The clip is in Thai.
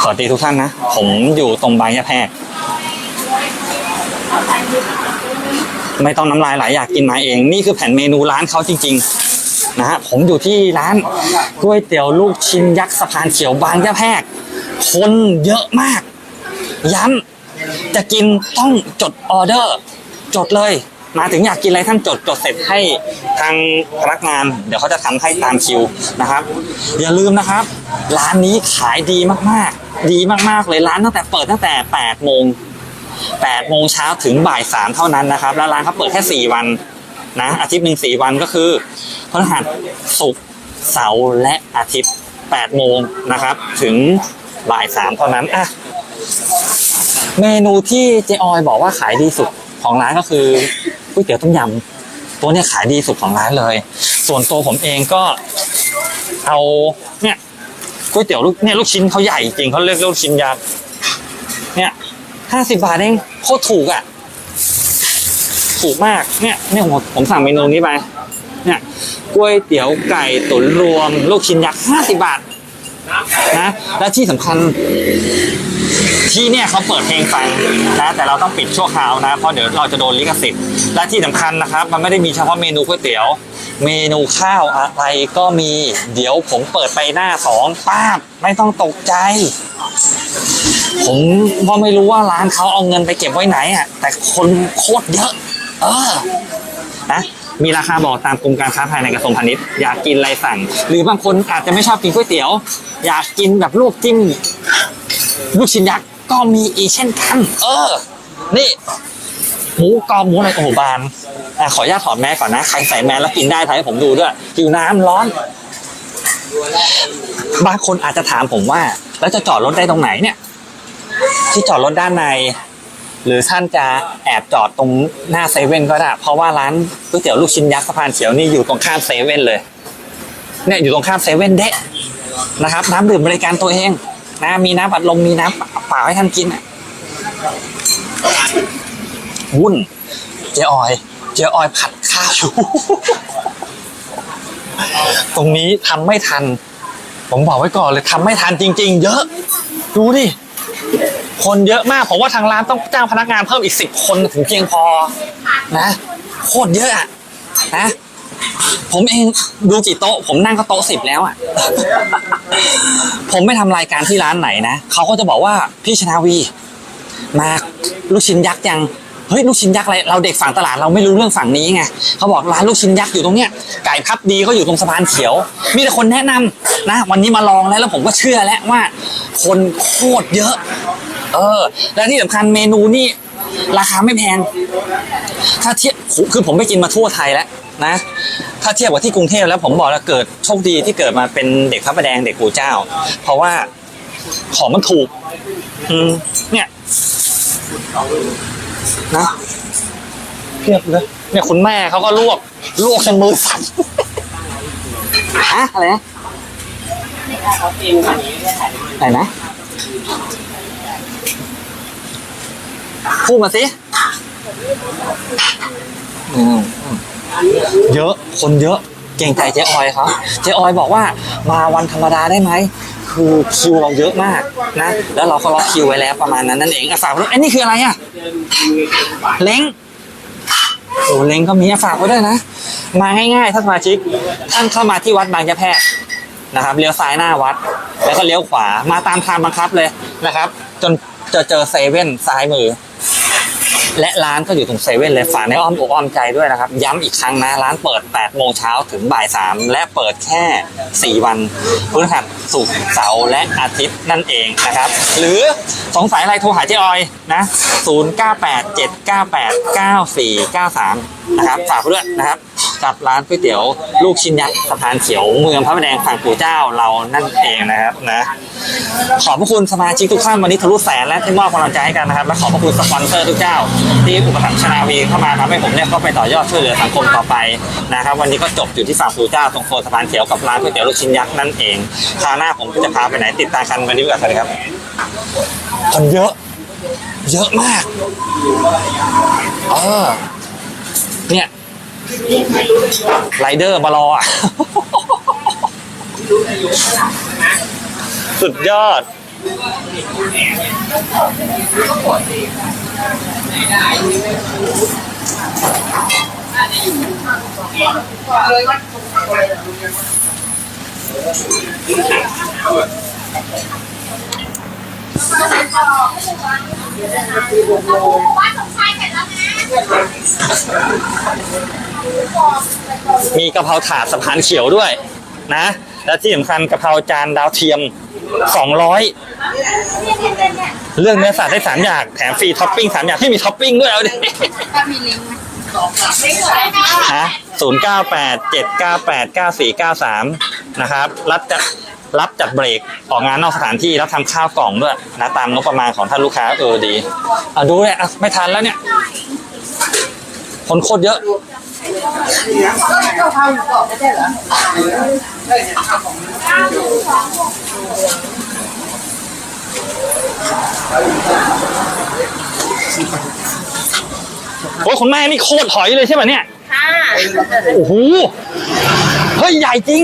ขอตีทุกท่านนะ ผมอยู่ตรงบางยะแพรกไม่ต้องน้ำลายไหลอยากกินมาเอง นี่คือแผ่นเมนูร้านเขาจริง ๆ นะฮะผมอยู่ที่ร้านก๋วยเตี๋ยวลูกชิ้นยักษ์สะพานเขียวบางยะแพรกคนเยอะมาก ย้ำจะกินต้องจดออเดอร์ จดเลย มาถึงอยากกินอะไรท่านจดจดเสร็จให้ทางพนักงาน เดี๋ยวเขาจะทำให้ตามคิวนะครับ อย่าลืมนะครับ ร้านนี้ขายดีมากๆ ดีมากๆเลยร้านตั้งแต่เปิดตั้งแต่8โมง8โมงเช้าถึงบ่าย3เท่านั้นนะครับ แล้วร้านเขาเปิดแค่4วันนะอาทิตย์หนึ่ง4วันก็คือพฤหัสศุกร์เสาร์และอาทิตย์8โมงนะครับ ถึงบ่าย3เท่านั้นอะเมนูที่เจออยบอกว่าขายดีสุดของร้านก็คือ ก๋วยเตี๋ยวต้มยำตัวเนี้ยขายดีสุดของร้านเลย ส่วนตัวผมเองก็เอาเนี่ยก๋วยเตี๋ยวลูกเนี่ยลูกชิ้นเขาใหญ่จริงเขาเรียกลูกชิ้นยักษ์เนี่ยห้าสิบาทเองโคตรถูกอะ ถูกมากเนี่ยเนี่ยผมผมสั่งเมนูนี้ไปเนี่ยก๋วยเตี๋ยวไก่ตุ๋นรวม ลูกชิ้นยักษ์ห้าสิบาทนะและที่สำคัญ ที่เนี่ยเขาเปิดเพลงฟังนะแต่เราต้องปิดชั่วคราวนะเพราะเดี๋ยวเราจะโดนลิขสิทธิ์และที่สำคัญนะครับ มันไม่ได้มีเฉพาะเมนูก๋วยเตี๋ยว เมนูข้าวอะไรก็มีเดี๋ยวผมเปิดไปหน้าสองป้าบไม่ต้องตกใจ ผมก็ไม่รู้ว่าร้านเขาเอาเงินไปเก็บไว้ไหนอะแต่คนโคตรเยอะ เออนะมีราคาบอกตามกรมการค้าภายในกระทรวงพาณิชย์อยากกินอะไรสั่ง หรือบางคนอาจจะไม่ชอบกินก๋วยเตี๋ยว อยากกินแบบลวกจิ้มลูกชิ้นยักษ์ ก็มีอีกเช่นกัน เออ นี่หมูกรอบหมูอะไรโอ้โหบานอะขออนุญาตถอดแมสก่อนนะ ใครใส่แมสแล้วกินได้ถ่ายให้ผมดูด้วยหิวน้ำร้อน บางคนอาจจะถามผมว่า แล้วจะจอดรถได้ตรงไหนเนี่ย ที่จอดรถด้านใน หรือท่านจะแอบจอดตรงหน้าเซเว่นก็ได้ เพราะว่าร้านก๋วยเตี๋ยวลูกชิ้นยักษ์สะพานเขียวนี่อยู่ตรงข้ามเซเว่นเลย เนี่ยอยู่ตรงข้ามเซเว่นเดะนะครับน้ำดื่มบริการตัวเอง นะมีน้ำอัดลมมีน้ำเปล่าให้ท่านกินอะวุ่น เจออย เจออยผัดข้าวอยู่ ตรงนี้ทำไม่ทัน ผมบอกไว้ก่อนเลยทำไม่ทันจริง ๆ เยอะ ดูดิ คนเยอะมาก ผมว่าทางร้านต้องจ้างพนักงานเพิ่มอีกสิบคนถึงเพียงพอ นะ โคตรเยอะอะนะ ผมเองดูกี่โต๊ะ ผมนั่งก็โต๊ะสิบแล้วอะ ผมไม่ทำรายการที่ร้านไหนนะเขาก็จะบอกว่าพี่ชนาวี มาลูกชิ้นยักษ์ยังเฮ้ยลูกชิ้นยักษ์อะไรเราเด็กฝั่งตลาดเราไม่รู้เรื่องฝั่งนี้ไงเขาบอกร้านลูกชิ้นยักษ์อยู่ตรงเนี้ยไก่พับดีก็อยู่ตรงสะพานเขียว มีแต่คนแนะนำนะ วันนี้มาลองแล้วแล้วผมก็เชื่อแล้วว่า คนโคตรเยอะ เออ และที่สำคัญเมนูนี่ราคาไม่แพง ถ้าเทียบคือผมไปกินมาทั่วไทยแล้ว นะ ถ้าเทียบกับที่กรุงเทพแล้วผมบอกแล้วเกิดโชคดีที่เกิดมาเป็นเด็กพระประแดงเด็กปู่เจ้า เพราะว่าของมันถูก อืมเนี่ยนะเพียบเลยเนี่ยคุณแม่เขาก็ลวกลวกจนมือสั่นฮะอะไรนะไหนนะพูดมาสิอืม เยอะคนเยอะเก่งใจเจ๊ออยเขาเจ๊ออยบอกว่ามาวันธรรมดาได้ไหมคือคิวเราเยอะมากนะ แล้วเราก็ล็อกคิวไว้แล้วประมาณนั้นนั่นเองอะฝากไว้ด้วยไอ้ยนี่คืออะไรอะเล้งโอ้เล้งก็มีอะฝากไว้ด้วยนะ มาง่ายๆท่านสมาชิกท่านเข้ามาที่วัดบางยะแพรนะครับเลี้ยวซ้ายหน้าวัด แล้วก็เลี้ยวขวามาตามทางบังคับเลยนะครับ จนจะเจอเซเว่นซ้ายมือ และร้านก็อยู่ตรงเซเว่นเลยฝากในอ้อมอกอ้อมใจด้วยนะครับ ย้ำอีกครั้งนะ ร้านเปิด 8 โมงเช้าถึงบ่าย 3 และเปิดแค่ 4 วันพฤหัสศุกร์เสาร์และอาทิตย์นั่นเองนะครับ หรือสงสัยอะไรโทรหาเจ๊ออยนะ 0987989493 นะครับ ฝากด้วยนะครับ กับร้านก๋วยเตี๋ยวลูกชิ้นยักษ์สะพานเขียวเมืองพระประแดงฝั่งปู่เจ้าเรานั่นเองนะครับนะขอบพระคุณสมาชิกทุกท่านวันนี้ทะลุแสนและที่มอบกำลังใจให้กันนะครับและขอบพระคุณสปอนเซอร์ทุกเจ้า ที่อุปถัมภ์ชนาวีเข้ามาทำให้ผมเนี่ยก็ไปต่อยอดช่วยเหลือสังคมต่อไปนะครับ วันนี้ก็จบอยู่ที่ฝั่งปู่เจ้าตรงโซนสะพานเขียวกับร้านก๋วยเตี๋ยวลูกชิ้นยักษ์นั่นเองคราวหน้าผมจะพาไปไหนติดตามกันวันนี้ก่อนครับคนเยอะเยอะมากเออเนี่ย ไรเดอร์มารออะ สุดยอด ว่าสมชายเสร็จแล้วนะ มีกะเพราถาดสะพานเขียวด้วยนะ และที่สำคัญกะเพราจานดาวเทียม 200 เรื่องเนื้อสัตว์ได้สามอย่างแถมฟรีท็อปปิ้งสามอย่างที่มีท็อปปิ้งด้วยเอาดิก็มีลิงก์ไหมฮะศูนย์เก้าแปดเจ็ดเก้าแปดเก้าสี่เก้าสามนะครับ รับจัดรับจัดเบรกออกงานนอกสถานที่รับทำข้าวกล่องด้วยนะตามงบประมาณของท่านลูกค้าเออดีอะดูเนี่ยอะไม่ทันแล้วเนี่ยคนโคตรเยอะ ก็อนยโอ้คุณแม่นี่โคตรหอยเลยใช่ไหมเนี่ยค่ะโอ้โหเฮ้ยใหญ่จริง